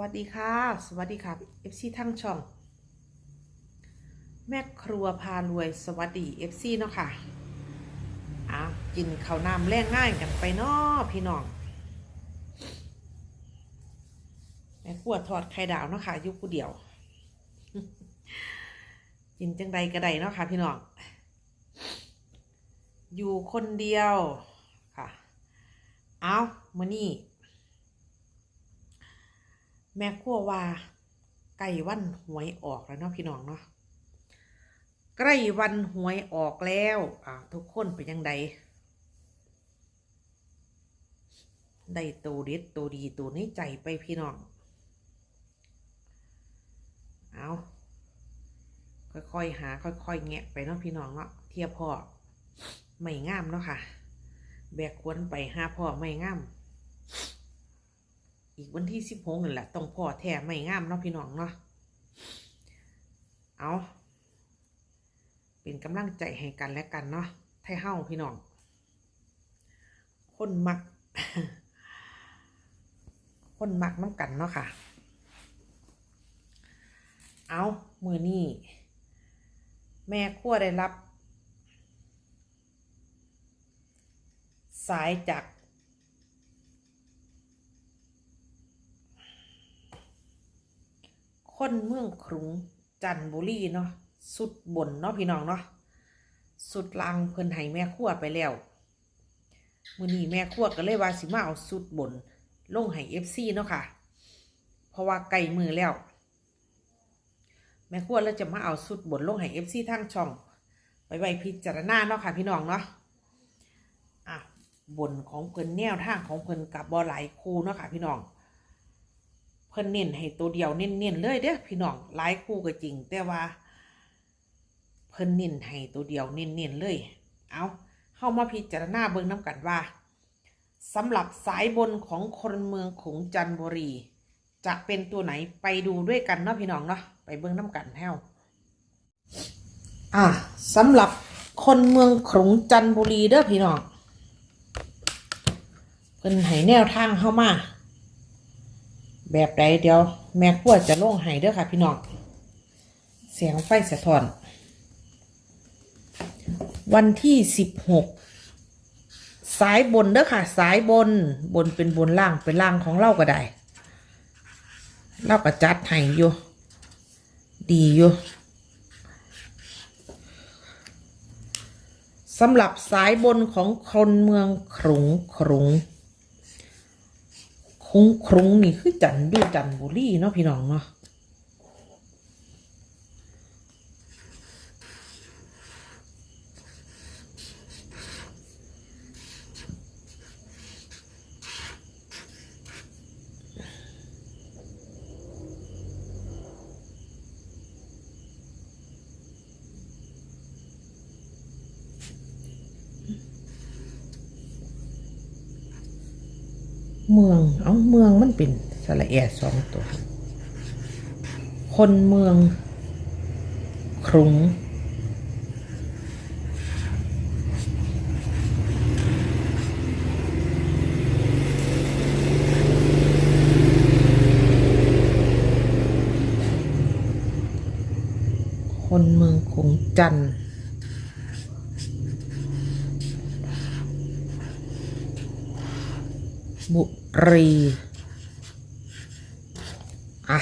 วัสดีค่ะ สวัสดีครับ FC ทั้งช่อง แม่ครัวพารวยสวัสดี FC เนาะค่ะอ้าวกินข้าวน้ำแรงง่ายกันไปเนาะพี่น้องแม่ครัวทอดไข่ดาวเนาะค่ะยุคผู้เดียว กินจังใดก็ได้เนาะค่ะพี่น้อง อยู่คนเดียวค่ะ เอามานี่ แม่ครัวว่าใกล้วันหวยออกแล้วเนาะพี่น้องเนาะใกล้วันหวยออกแล้วอ่าทุกคนเป็นยังไงได้ตัวเด็ดตัวดีตัวในใจไปพี่น้อง เอาค่อยๆหา ค่อยๆแงะไปเนาะพี่น้องเนาะเทียบพ่อไม่งามเนาะค่ะ แบกควนไปหาพ่อไม่งาม อีกวันที่สิบหกนั่แหละต้องพ่อแท้ไม่งามเนาะพี่น้องเนาะเอาเป็นกำลังใจให้กันและกันเนาะไทยเฮ้าพี่น้อง คนมัก คนมักน้ำกันเนาะค่ะ เอามือนี่แม่ขั้วได้รับ สายจาก คนเมืองขรุงจันบุรีเนาะสุดบนเนาะพี่น้องเนาะสุดลังเพิ่นให้แม่ครัวไปแล้วมือนี้แม่ครัวก็เลยว่าสิมาเอาสุดบนลงให้ FC เนาะค่ะ เพราะว่าใกล้มือแล้ว แม่ครัวแล้วจะมาเอาสุดบนลงให้ FC ทางช่องไปไว้พิจารณาเนาะค่ะ พี่น้องเนาะอะบนของเพิ่นแนวทางของเพิ่นกับบ่หลายคู่เนาะค่ะ พี่น้อง เพิ่นเน้นให้ตัวเดียวเน้นๆเลยเด้อพี่น้องหลายคู่ก็จริง แต่ว่า เพิ่นเน้นให้ตัวเดียวเน้นๆเลย เอาเข้ามาพิจารณาเบิ่งน้ำกันว่าสำหรับสายบนของคนเมืองขงจันทบุรี จะเป็นตัวไหนไปดูด้วยกันเนาะพี่น้องเนาะไปเบิ่งน้ำกันแท้วอะสำหรับคนเมืองขงจันทบุรีเด้อพี่น้องเพิ่นให้แนวทางเข้ามา แบบใดเดี๋ยว แม่ขั้วจะลงให้เด้อค่ะ พี่น้อง เสียงไฟสะท้อน วันที่สิบหกสายบนเด้อค่ะ สายบนบนเป็นบนล่างเป็นล่างของเราก็ได้เราก็จัดให้อยู่ดีอยู่สำหรับสายบนของคนเมืองขรุงขรุง คงครุ้งนี่คือจันดูจันบุรีเนาะพี่น้องเนาะ เมือง เอาเมืองมันเป็นสระแอสองตัว คนเมืองครุง คนเมืองคงจันทร์ บุรีอะ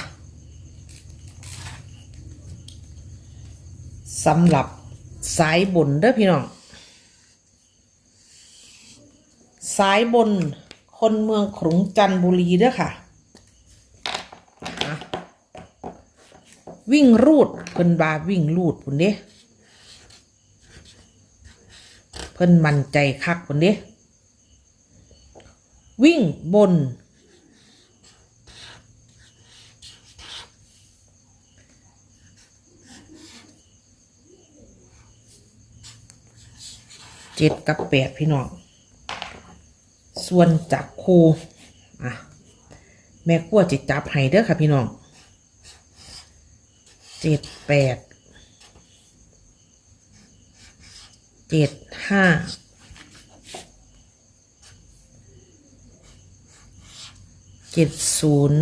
สำหรับสายบนเด้อพี่น้อง สายบนคนเมืองขุงจันทบุรีเด้อค่ะอะ วิ่งรูดเพิ่นบาวิ่งรูดพุ่นเด้เพิ่นมั่นใจคักพุ่นเด้ วิ่งบน เจ็ดกับแปดพี่น้อง ส่วนจากครูอะ แม่ขั้วจิจับให้เด้อค่ะพี่น้องเจ็ดแปดเจ็ดห้า เจ็ดศูนย์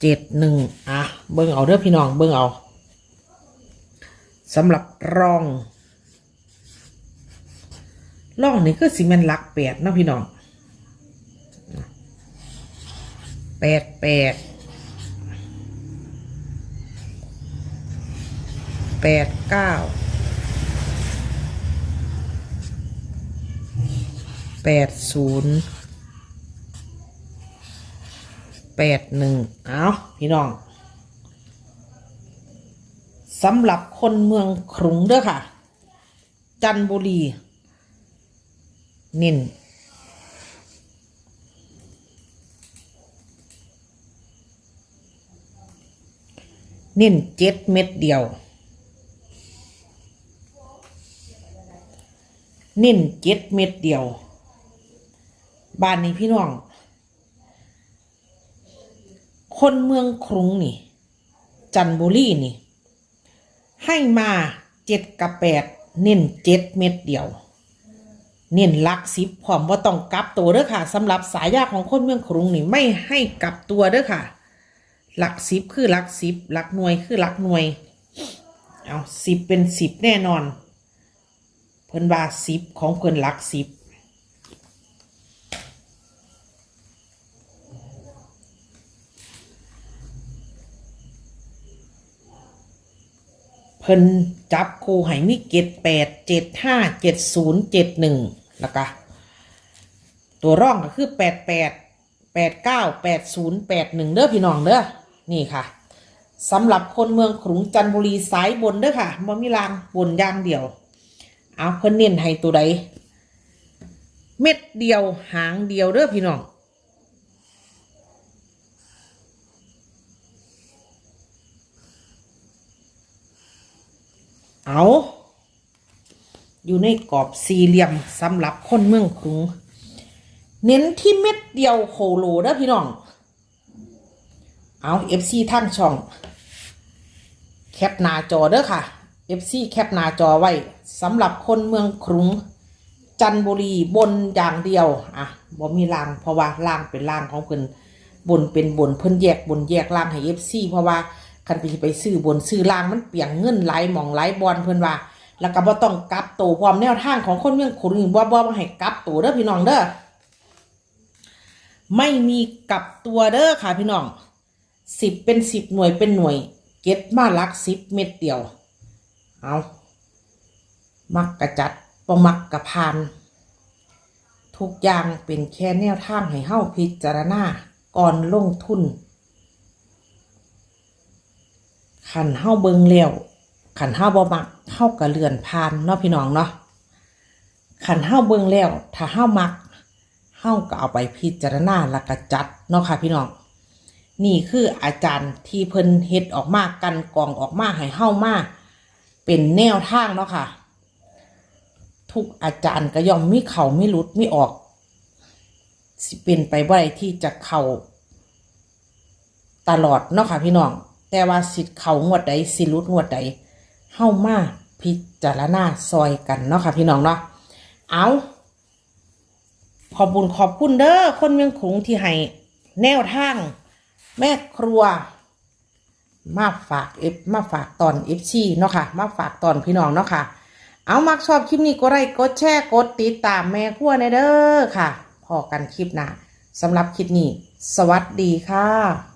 เจ็ดหนึ่งอะ เบิ้งเอาเด้อพี่น้อง เบิ้งเอาสำหรับร่องร่องนี่ก็สิมันหลักแปดนะพี่น้องแปดแปดแปดเก้า แปดศูนย์แปดหนึ่งเอาพี่น้องสำหรับคนเมืองขรุงเด้อค่ะ จันบุรีน้นเน้นเจ็ดเม็ดเดียว เน้นเจ็ดเม็ดเดียว บ้านนี้พี่น้อง คนเมืองครุงนี่ จันบุรีนี่ ให้มาเจ็ดกับแปดเน้นเจ็ดเม็ดเดียว เน้นลักสิบพร้อมว่าต้องกลับตัวเด้อค่ะสำหรับสายยาของคนเมืองกรุงนี่ไม่ให้กลับตัวเด้อค่ะหลักสิบคือหลักสิบหลักหน่วยคือหลักหน่วย เอาสิบเป็นสิบแน่นอน เพิ่นว่าสิบของเพิ่นหลักสิบ เพิ่นจับคู่ให้มีเจ็ดแปดเจ็ดห้าเจ็ดศูนย์เจ็ดหนึ่งแล้วก็ตัวร่องก็คือแปดแปดแปดเก้าแปดศูนย์แปดหนึ่งเด้อพี่น้องเด้อนี่ค่ะสำหรับคนเมืองขลุงจันทบุรีสายบนเด้อค่ะบ่มีรางบนย่างเดียว เอาเพิ่นเน้นให้ตัวใดเม็ดเดียวหางเดียวเด้อพี่น้อง เอาอยู่ในกรอบสี่เหลี่ยมสำหรับคนเมืองกรุง เน้นที่เม็ดเดียวโคโลเด้อพี่น้อง เอา FC ทั้งช่อง แคปหน้าจอเด้อค่ะ FC แคปหน้าจอไว้สำหรับคนเมืองกรุง จันบุรีบนอย่างเดียว อะบ่มีล่างเพราะว่าล่างเป็นล่างของเพิ่นบนเป็นบนเพิ่นแยกบนแยกล่างให้ FC เพราะว่า คันไปไปซื้อบนซื้อล่างมันเปียงเงินไหลหมองไหลบอลเพิ่อนว่า แล้วก็บ่ต้องกลับตัวพร้อมแนวทางของคนเมืองขุนบ่บ่บ่ให้กลับตัวเด้อพี่น้องเด้อไม่มีกลับตัวเด้อค่ะพี่น้องสิบเป็นสิบหน่วยเป็นหน่วย เก็ตมาลักสิบเม็ดเดียว เอามักกระจัดบ่มักกระพานทุกอย่างเป็นแค่แนวทางให้เฮาพิจารณาก่อนลงทุน ขันเฮาเบิงแล้วขันเฮาบ่มักเฮาก็เลื่อนผ่านเนาะพี่น้องเนาะขันเฮาเบิงแล้วถ้าเฮามักเฮาก็เอาไปพิจารณาแล้วก็จัดเนาะค่ะพี่น้องนี่คืออาจารย์ที่เพิ่นเฮ็ดออกมากันกองออกมาให้เฮามาเป็นแนวทางเนาะค่ะ ทุกอาจารย์ก็ย่อมมีเข่าไม่หลุดไม่ออก สิเป็นไปบ่ได้ที่จะเข่าตลอดเนาะค่ะพี่น้อง แต่ว่าสิทธิ์เขางวดใดสิหลุดงวดใดเฮ้ามาพิจารณาซอยกันเนาะค่ะพี่น้องเนาะเอาขอบบุญขอบคุณเด้อคนเมืองขลุงที่ให้แนวทางแม่ครัว มาฝากเอฟมาฝากตอนเอฟซีเนาะค่ะ มาฝากตอนพี่น้องเนาะค่ะ เอามักชอบคลิปนี้ก็ไลค์กดแชร์กดติดตามแม่ครัวในเด้อค่ะ พอกันคลิปหน้าสำหรับคลิปนี้ สวัสดีค่ะ